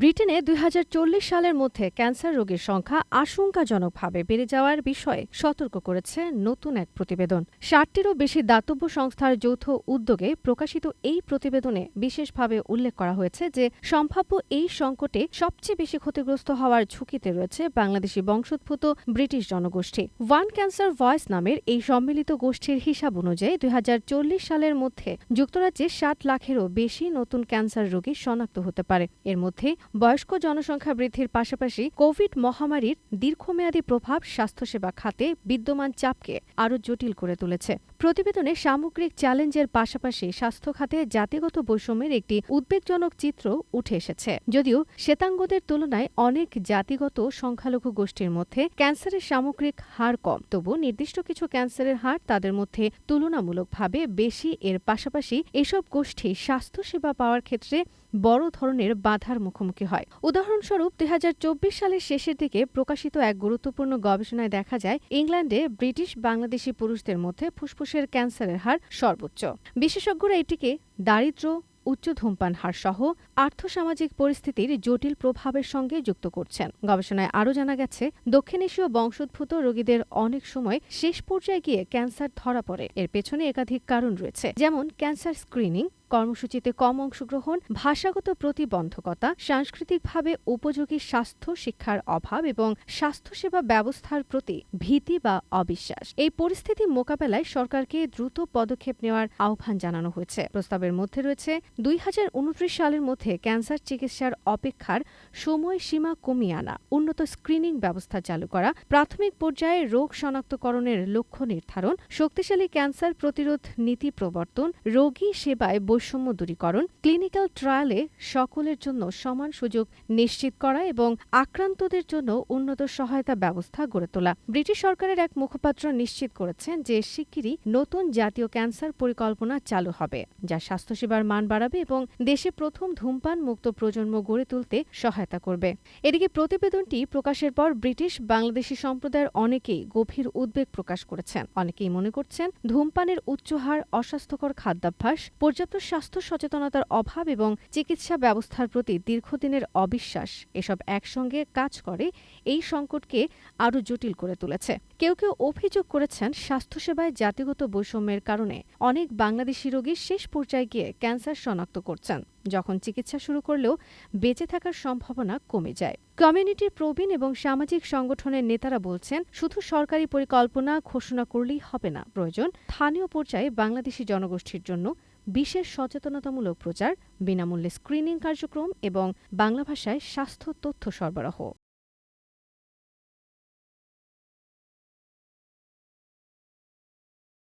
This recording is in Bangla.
ব্রিটেনে দুই হাজার চল্লিশ সালের মধ্যে ক্যান্সার রোগীর সংখ্যা আশঙ্কাজনকভাবে বেড়ে যাওয়ার বিষয়ে সতর্ক করেছে নতুন এক প্রতিবেদন। ষাটটিরও বেশি দাতব্য সংস্থার যৌথ উদ্যোগে প্রকাশিত এই প্রতিবেদনে বিশেষভাবে উল্লেখ করা হয়েছে যে, সম্ভাব্য এই সংকটে সবচেয়ে বেশি ক্ষতিগ্রস্ত হওয়ার ঝুঁকিতে রয়েছে বাংলাদেশি বংশোদ্ভূত ব্রিটিশ জনগোষ্ঠী। ওয়ান ক্যান্সার ভয়েস নামের এই সম্মিলিত গোষ্ঠীর হিসাব অনুযায়ী দুই হাজার চল্লিশ সালের মধ্যে যুক্তরাজ্যে ষাট লাখেরও বেশি নতুন ক্যান্সার রোগী শনাক্ত হতে পারে। এর মধ্যে বয়স্ক জনসংখ্যা বৃদ্ধির পাশাপাশি কোভিড মহামারীর দীর্ঘমেয়াদী প্রভাব স্বাস্থ্যসেবা খাতে বিদ্যমান চাপকে আরও জটিল করে তুলেছে। প্রতিবেদনে সামগ্রিক চ্যালেঞ্জের পাশাপাশি স্বাস্থ্য খাতে জাতিগত বৈষম্যের একটি উদ্বেগজনক চিত্র উঠে এসেছে। যদিও শ্বেতাঙ্গদের তুলনায় অনেক জাতিগত সংখ্যালঘু গোষ্ঠীর মধ্যে ক্যান্সারের সামগ্রিক হার কম। তবু নির্দিষ্ট কিছু ক্যান্সারের হার তাদের মধ্যে তুলনামূলকভাবে বেশি। এর পাশাপাশি এসব গোষ্ঠী স্বাস্থ্যসেবা পাওয়ার ক্ষেত্রে বড় ধরনের বাধার মুখোমুখি হয়। উদাহরণস্বরূপ দুই হাজার চব্বিশ সালের শেষের দিকে প্রকাশিত এক গুরুত্বপূর্ণ গবেষণায় দেখা যায়, ইংল্যান্ডে ব্রিটিশ বাংলাদেশি পুরুষদের মধ্যে ফুসফুসের ক্যান্সারের হার সর্বোচ্চ। বিশেষজ্ঞরা এটিকে দারিদ্র্য, উচ্চ ধূমপান হার সহ আর্থসামাজিক পরিস্থিতির জটিল প্রভাবের সঙ্গে যুক্ত করছেন। গবেষণায় আরও জানা গেছে, দক্ষিণ এশীয় বংশোদ্ভূত রোগীদের অনেক সময় শেষ পর্যায়ে গিয়ে ক্যান্সার ধরা পড়ে। এর পেছনে একাধিক কারণ রয়েছে, যেমন ক্যান্সার স্ক্রিনিং কর্মসূচিতে কম অংশগ্রহণ, ভাষাগত প্রতিবন্ধকতা, সাংস্কৃতিকভাবে উপযোগী স্বাস্থ্য, শিক্ষার অভাব এবং স্বাস্থ্যসেবা ব্যবস্থার প্রতি ভীতি বা অবিশ্বাস। এই পরিস্থিতি মোকাবেলায় সরকারকে দ্রুত পদক্ষেপ নেওয়ার আহ্বান জানানো হয়েছে। প্রস্তাবের মধ্যে রয়েছে, দুই হাজার উনত্রিশ সালের মধ্যে ক্যান্সার চিকিৎসার অপেক্ষার সময়সীমা কমিয়ে আনা, উন্নত স্ক্রিনিং ব্যবস্থা চালু করা, প্রাথমিক পর্যায়ে রোগ শনাক্তকরণের লক্ষ্য নির্ধারণ, শক্তিশালী ক্যান্সার প্রতিরোধ নীতি প্রবর্তন, রোগী সেবায় বৈষম্য দূরীকরণ ক্লিনিক্যাল ট্রায়ালে সকলের জন্য সমান সুযোগ নিশ্চিত করা এবং আক্রান্তদের জন্য উন্নত সহায়তা ব্যবস্থা গড়ে তোলা। ব্রিটিশ সরকারের এক মুখপাত্র নিশ্চিত করেছেন যে শিগগিরই নতুন জাতীয় ক্যান্সার পরিকল্পনা চালু হবে, যা স্বাস্থ্যসেবার মান বাড়াবে এবং দেশে প্রথম ধূমপান মুক্ত প্রজন্ম গড়ে তুলতে সহায়তা করবে। এদিকে প্রতিবেদনটি প্রকাশের পর ব্রিটিশ বাংলাদেশি সম্প্রদায়ের অনেকেই গভীর উদ্বেগ প্রকাশ করেছেন। অনেকেই মনে করছেন, ধূমপানের উচ্চ হার অস্বাস্থ্যকর খাদ্যাভ্যাস, পর্যাপ্ত স্বাস্থ্য সচেতনতার অভাব এবং চিকিৎসা ব্যবস্থার প্রতি দীর্ঘদিনের অবিশ্বাস, এসব একসঙ্গে কাজ করে, এই সংকটকে আরও জটিল করে তুলেছে। কেউ কেউ অভিযোগ করেছেন স্বাস্থ্যসেবায় জাতিগত বৈষম্যের কারণে অনেক বাংলাদেশি রোগী শেষ পর্যায়ে গিয়ে ক্যান্সার শনাক্ত করছেন। যখন চিকিৎসা শুরু করলেও বেঁচে থাকার সম্ভাবনা কমে যায়। কমিউনিটির প্রবীণ এবং সামাজিক সংগঠনের নেতারা বলছেন, শুধু সরকারি পরিকল্পনা ঘোষণা করলেই হবে না। প্রয়োজন স্থানীয় পর্যায়ে বাংলাদেশি জনগোষ্ঠীর জন্য বিশেষ সচেতনতামূলক প্রচার বিনামূল্যে স্ক্রিনিং কার্যক্রম এবং বাংলা ভাষায় স্বাস্থ্য তথ্য সরবরাহ।